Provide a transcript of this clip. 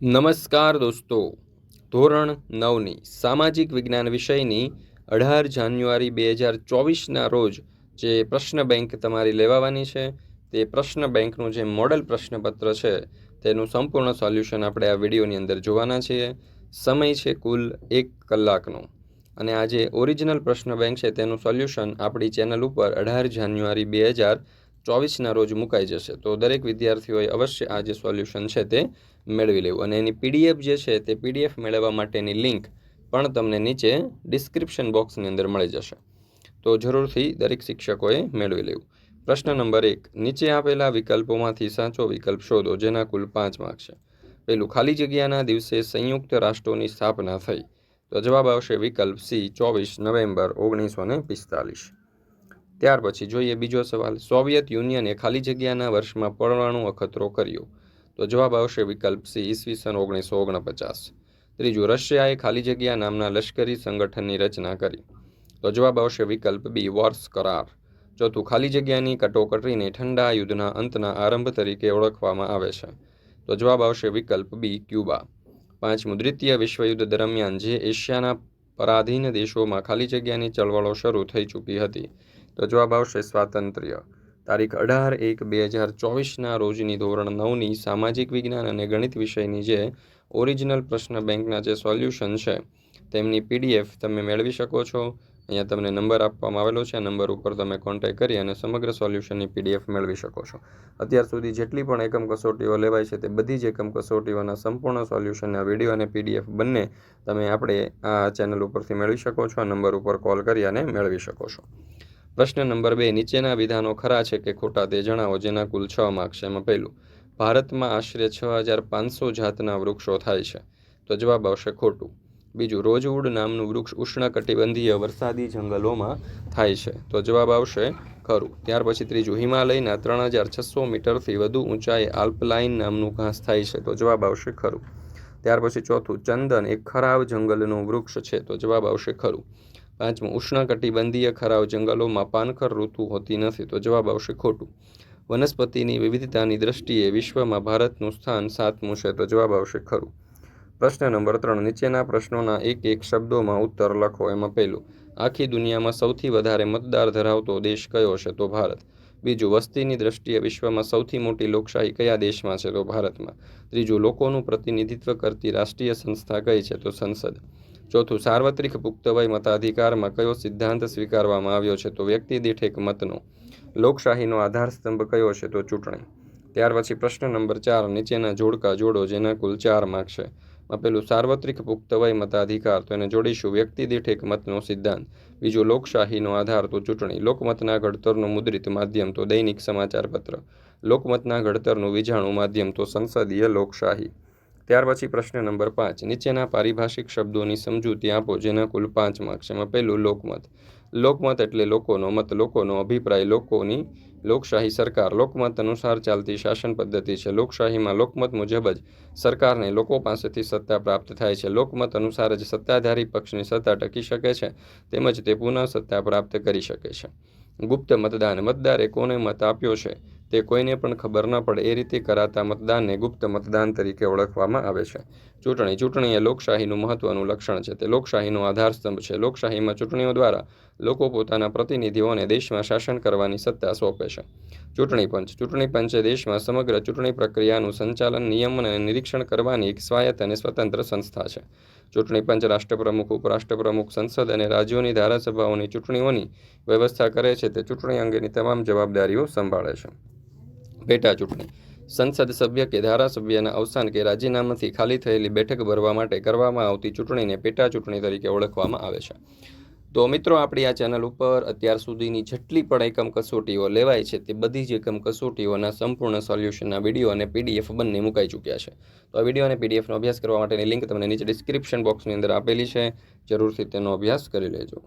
નમસ્કાર દોસ્તો. ધોરણ નવની સામાજિક વિજ્ઞાન વિષયની અઢાર જાન્યુઆરી બે હજાર ચોવીસના રોજ જે પ્રશ્ન બેંક તમારી લેવાવાની છે, તે પ્રશ્ન બેંકનું જે મોડલ પ્રશ્નપત્ર છે, તેનું સંપૂર્ણ સોલ્યુશન આપણે આ વિડીયોની અંદર જોવાના છીએ. સમય છે કુલ એક કલાકનો. અને આ જે ઓરિજિનલ પ્રશ્ન બેંક છે, તેનું સોલ્યુશન આપણી ચેનલ ઉપર અઢાર જાન્યુઆરી બે હજાર ચોવીસના રોજ મુકાઈ જશે. તો દરેક વિદ્યાર્થીઓએ અવશ્ય આ જે સોલ્યુશન છે તે મેળવી લેવું. અને એની પીડીએફ જે છે તે પીડીએફ મેળવવા માટેની લિંક પણ તમને નીચે ડિસ્ક્રિપ્શન બોક્સની અંદર મળી જશે. તો જરૂરથી દરેક શિક્ષકોએ મેળવી લેવું. પ્રશ્ન નંબર એક, નીચે આપેલા વિકલ્પોમાંથી સાચો વિકલ્પ શોધો, જેના કુલ પાંચ માર્ક છે. પહેલું, ખાલી જગ્યાના દિવસે સંયુક્ત રાષ્ટ્રોની સ્થાપના થઈ. તો જવાબ આવશે વિકલ્પ સી, ચોવીસ નવેમ્બર ઓગણીસો ને પિસ્તાલીસ. ત્યાર પછી જોઈએ બીજો સવાલ. સોવિયત યુનિયને ખાલી જગ્યાના વર્ષમાં પરમાણુ અખતરો કર્યો. તો જવાબ આવશે વિકલ્પ સી ઈસવીસન ઓગણીસો ઓગણપચાસ. ત્રીજું, રશિયાએ ખાલી જગ્યા નામના લશ્કરી સંગઠનની રચના કરી. તો જવાબ આવશે વિકલ્પ બી, વોર્સ કરાર. ચોથું, ખાલી જગ્યાની કટોકટીને ઠંડા યુદ્ધના અંતના આરંભ તરીકે ઓળખવામાં આવે છે. તો જવાબ આવશે વિકલ્પ બી, ક્યુબા. પાંચમું, દ્વિતીય વિશ્વયુદ્ધ દરમિયાન જે એશિયાના પરાધીન દેશોમાં ખાલી જગ્યાની ચળવળો શરૂ થઈ ચૂકી હતી. તો જવાબ આવશે સ્વાતંત્ર્ય. તારીખ અઢાર એક બે હજાર ચોવીસના રોજની ધોરણ નવની સામાજિક વિજ્ઞાન અને ગણિત વિષયની જે ઓરિજિનલ પ્રશ્ન બેંકના જે સોલ્યુશન છે, તેમની પીડીએફ તમે મેળવી શકો છો. અહીંયા તમને નંબર આપવામાં આવેલો છે નંબર ઉપર તમે કોન્ટેક્ટ કરી અને સમગ્ર સોલ્યુશનની પીડીએફ મેળવી શકો છો. અત્યાર સુધી જેટલી પણ એકમ કસોટીઓ લેવાય છે તે બધી જ એકમ કસોટીઓના સંપૂર્ણ સોલ્યુશનના વીડિયો અને પીડીએફ બંને તમે આપણે આ ચેનલ ઉપરથી મેળવી શકો છો, આ નંબર ઉપર કોલ કરી અને મેળવી શકો છો. પ્રશ્ન નંબર બે, નીચેના વિધાનો ખરા છે કે ખોટા તે જણાવો જેના કુલ છ માર્ક્સ એમાં પહેલું ભારતમાં આશરે છ હજાર પાંચસો જાતના વૃક્ષો થાય છે. તો જવાબ આવશે ખોટું. બીજું, રોજવુડ નામનું વૃક્ષ ઉષ્ણકટિબંધીય વરસાદી જંગલોમાં થાય છે. તો જવાબ આવશે ખરું. ત્યાર પછી ત્રીજું, હિમાલયના ત્રણ હજાર છસો મીટરથી વધુ ઊંચાઈ આલ્પલાઇન નામનું ઘાસ થાય છે. તો જવાબ આવશે ખરું. ત્યાર પછી ચોથું, ચંદન એક ખરાબ જંગલનું વૃક્ષ છે. તો જવાબ આવશે ખરું. પાંચમું, ઉષ્ણકટિબંધીય ખરાવ જંગલોમાં પાનખર ઋતુ હોતી નથી, તો જવાબ આવશે ખોટું. વનસ્પતિની વિવિધતાની દ્રષ્ટિએ વિશ્વમાં ભારતનું સ્થાન સાતમું છે, તો જવાબ આવશે ખરું. પ્રશ્ન નંબર ત્રણ, નીચેના પ્રશ્નોના એક એક શબ્દોમાં ઉત્તર લખો એમાં પહેલું, આખી દુનિયામાં સૌથી વધારે મતદાર ધરાવતો દેશ કયો છે, તો ભારત. બીજું, વસ્તીની દ્રષ્ટિએ વિશ્વમાં સૌથી મોટી લોકશાહી કયા દેશમાં છે, તો ભારતમાં. ત્રીજું, લોકોનું પ્રતિનિધિત્વ કરતી રાષ્ટ્રીય સંસ્થા કઈ છે, તો સંસદ. ચોથું, સાર્વત્રિક પુખ્તવય મતાધિકારમાં કયો સિદ્ધાંત સ્વીકારવામાં આવ્યો છે તો વ્યક્તિ દીઠ એક મતનો. લોકશાહીનો આધારસ્તંભ કયો છે તો ચૂંટણી. ત્યાર પછી પ્રશ્ન નંબર ચાર, નીચેના જોડકા જોડો જેના કુલ ચાર માર્ક છે. પેલું સાર્વત્રિક પુખ્તવય મતાધિકાર, તો એને જોડીશું. વ્યક્તિ દીઠ એક મતનો સિદ્ધાંત. બીજું, લોકશાહીનો આધાર, તો ચૂંટણી. લોકમતના ઘડતરનું મુદ્રિત માધ્યમ, તો દૈનિક સમાચાર પત્ર લોકમતના ઘડતરનું વિજાણું માધ્યમ, તો સંસદીય લોકશાહી. ત્યાર પછી પ્રશ્ન નંબર પાંચ. નીચેના પારિભાષિક શબ્દોની સમજૂતી આપો, જેના કુલ પાંચ માર્ક્સ એમાં પહેલું લોકમત. લોકમત એટલે લોકોનો મત, લોકોનો અભિપ્રાય, લોકોની લોકશાહી સરકાર. લોકમત અનુસાર ચાલતી શાસન પદ્ધતિ છે. લોકશાહીમાં લોકમત મુજબ જ સરકારને લોકો પાસેથી સત્તા પ્રાપ્ત થાય છે. લોકમત અનુસાર જ સત્તાધારી પક્ષની સત્તા ટકી શકે છે, તેમજ તે પુનઃ સત્તા પ્રાપ્ત કરી શકે છે. ગુપ્ત મતદાન. મતદારે કોને મત આપ્યો છે? તે કોઈને પણ ખબર ન પડે એ રીતે કરાતા મતદાનને ગુપ્ત મતદાન તરીકે ઓળખવામાં આવે છે. ચૂંટણી ચૂંટણી એ લોકશાહીનું મહત્વનું લક્ષણ છે. તે લોકશાહીનો આધારસ્તંભ છે. લોકશાહીમાં ચૂંટણીઓ દ્વારા લોકો પોતાના પ્રતિનિધિઓને દેશમાં શાસન કરવાની સત્તા સોંપે છે. ચૂંટણી પંચ, ચૂંટણી પંચે દેશમાં સમગ્ર ચૂંટણી પ્રક્રિયાનું સંચાલન, નિયમન અને નિરીક્ષણ કરવાની એક સ્વાયત્ત અને સ્વતંત્ર સંસ્થા છે. ચૂંટણી પંચ રાષ્ટ્રપ્રમુખ, ઉપરાષ્ટ્રપ્રમુખ, સંસદ અને રાજ્યોની ધારાસભાઓની ચૂંટણીઓની વ્યવસ્થા કરે છે. તે ચૂંટણી અંગેની તમામ જવાબદારીઓ સંભાળે છે. પેટા ચૂંટણી. સંસદ સભ્ય કે ધારાસભ્યના અવસાન કે રાજીનામાથી ખાલી થયેલી બેઠક ભરવા માટે કરવામાં આવતી ચૂંટણીને પેટા ચૂંટણી તરીકે ઓળખવામાં આવે છે. તો મિત્રો, આપણી આ ચેનલ ઉપર અત્યાર સુધીની જેટલી પણ એકમ કસોટીઓ લેવાય છે તે બધી જ એકમ કસોટીઓના સંપૂર્ણ સોલ્યુશનના વીડિયો અને પીડીએફ બંને મુકાઈ ચૂક્યા છે. તો આ વીડિયો અને પીડીએફનો અભ્યાસ કરવા માટેની લિંક તમને નીચે ડિસ્ક્રિપ્શન બોક્સની અંદર આપેલી છે. જરૂરથી તેનો અભ્યાસ કરી લેજો.